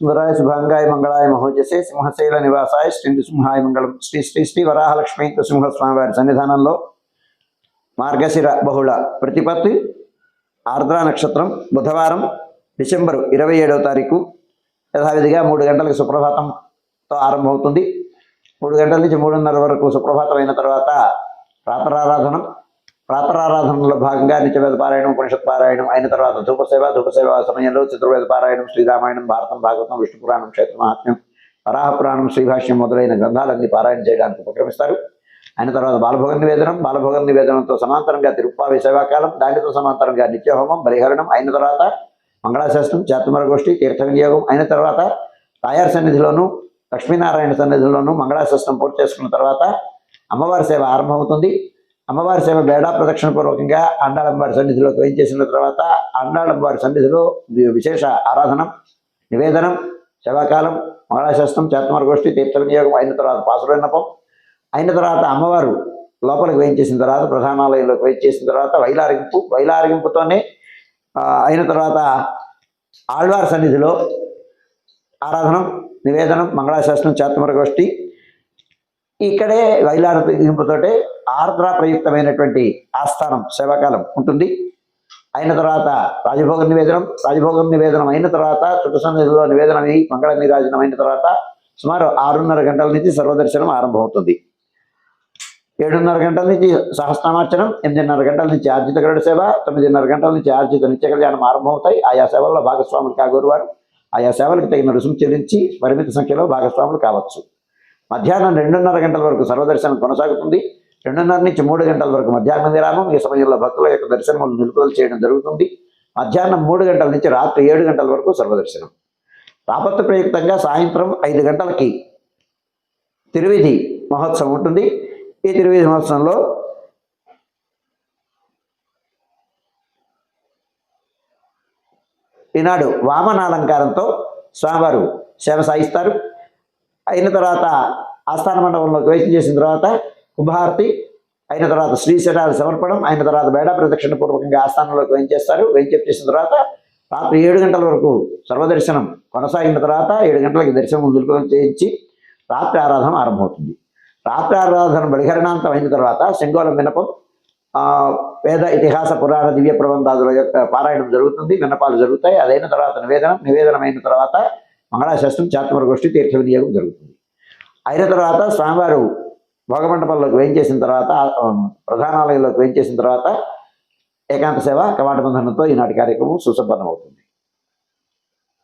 సుందరాయ శుభాంగాయ మంగళాయ మహోజసే సింహశైల నివాసాయ శ్రీ నృసింహాయ మంగళం. శ్రీ శ్రీ శ్రీ వరాహలక్ష్మి నృసింహస్వామి వారి సన్నిధానంలో మార్గశిర బహుళ ప్రతిపత్తి ఆర్ద్ర నక్షత్రం బుధవారం డిసెంబరు ఇరవై ఏడవ తారీఖు. యథావిధిగా మూడు గంటలకు సుప్రభాతంతో ఆరంభమవుతుంది. మూడు గంటల నుంచి మూడున్నర వరకు సుప్రభాతం అయిన తర్వాత రాత్రారాధనం. ప్రాతరారాధనలో భాగంగా నిత్యవేద పారాయణం ఉపనిషత్ పారాయణం అయిన తర్వాత ధూపసేవ ధూపసేవ సమయంలో చతుర్వేద పారాయణం శ్రీరామాయణం భారతం భాగవతం విష్ణు పురాణం క్షేత్ర మహాత్మ్యం వరాహ పురాణం శ్రీభాష్యం మొదలైన గ్రంథాలన్నీ పారాయణ చేయడానికి ఉపక్రమిస్తారు. అయిన తర్వాత బాలభోగ నివేదనం బాలభోగ నివేదనంతో సమాంతరంగా తిరుప్పావి సేవాకాలం దానితో సమాంతరంగా నిత్యహోమం బలిహరణం అయిన తర్వాత మంగళాశాస్త్రం చేతమర గోష్ఠి తీర్థ వినియోగం అయిన తర్వాత తాయారు సన్నిధిలోనూ లక్ష్మీనారాయణ సన్నిధిలోను మంగళాశాస్త్రం పూర్తి చేసుకున్న తర్వాత అమ్మవారి సేవ ఆరంభమవుతుంది. అమ్మవారి సేవ బేడా ప్రదక్షిణ పూర్వకంగా అండాళమ్మవారి సన్నిధిలో వేయించేసిన తర్వాత అండాళమ్మవారి సన్నిధిలో విశేష ఆరాధనం నివేదనం సేవాకాలం మంగళాశాస్త్రం చేతమర గోష్ఠి తీర్థ వినియోగం అయిన తర్వాత పాసురన్నపం అయిన తర్వాత అమ్మవారు లోపలికి వేయించేసిన తర్వాత ప్రధానాలయంలోకి వేయించేసిన తర్వాత వైలారింపు వైలారింపుతోనే అయిన తర్వాత ఆళ్వార్ సన్నిధిలో ఆరాధనం నివేదనం మంగళాశాస్త్రం చేతమర గోష్ఠి. ఇక్కడే వైలారింపుతోటే ఆర్ద్ర ప్రయుక్తమైనటువంటి ఆస్థానం సేవాకాలం ఉంటుంది. అయిన తర్వాత రాజభోగ నివేదనం రాజభోగ నివేదనం అయిన తర్వాత చుట్టు నివేదనం అయి మంగళ నీరాజనం అయిన తర్వాత సుమారు ఆరున్నర గంటల నుంచి సర్వదర్శనం ఆరంభమవుతుంది. ఏడున్నర గంటల నుంచి సహస్నామార్చనం ఎనిమిదిన్నర గంటల నుంచి ఆర్జిత గరుడ సేవ తొమ్మిదిన్నర గంటల నుంచి ఆర్జిత నిత్య కళ్యాణం ఆరంభమవుతాయి. ఆయా సేవల్లో భాగస్వాములు కాగోరువారు. ఆయా సేవలకు తగిన రుసుము చెల్లించి పరిమిత సంఖ్యలో భాగస్వాములు కావచ్చు. మధ్యాహ్నం రెండున్నర గంటల వరకు సర్వదర్శనం కొనసాగుతుంది. రెండున్నర నుంచి మూడు గంటల వరకు మధ్యాహ్నం విరామం ఈ సమయంలో భక్తుల యొక్క దర్శనములు నిలుపుదల చేయడం జరుగుతుంది. మధ్యాహ్నం మూడు గంటల నుంచి రాత్రి ఏడు గంటల వరకు సర్వదర్శనం. రాపత్తు ప్రయుక్తంగా సాయంత్రం ఐదు గంటలకి తిరువిధి మహోత్సవం ఉంటుంది. ఈ తిరువిధి మహోత్సవంలో ఈనాడు వామనాలంకారంతో స్వామివారు సేవ సాగిస్తారు. అయిన తర్వాత ఆస్థాన మండపంలో వేసి చేసిన తర్వాత కుంభారతి అయిన తర్వాత శ్రీశరాలు సమర్పణం. అయిన తర్వాత బేడా ప్రదక్షిణ పూర్వకంగా ఆస్థానంలోకి వేయించేస్తారు. వేయించేప్ చేసిన తర్వాత రాత్రి ఏడు గంటల వరకు సర్వదర్శనం కొనసాగిన తర్వాత ఏడు గంటలకి దర్శనం నిలుపుదల చేయించి రాత్రి ఆరాధన ఆరంభమవుతుంది. రాత్రి ఆరాధన బలిహరణాంతం అయిన తర్వాత శంగోళం వినపం వేద ఇతిహాస పురాణ దివ్య ప్రబంధాదుల యొక్క పారాయణం జరుగుతుంది. విన్నపాలు జరుగుతాయి. అదైన తర్వాత నివేదనం. నివేదనం అయిన తర్వాత మంగళాశాస్త్రం చాత్మర గోష్ఠి తీర్థ వినియోగం జరుగుతుంది. అయిన తర్వాత స్వామివారు భోగమండపంలోకి వేయించేసిన తర్వాత ప్రధానాలయంలోకి వేయించేసిన తర్వాత ఏకాంత సేవ కవాట బంధనంతో ఈనాటి కార్యక్రమం సుసంపన్నమవుతుంది.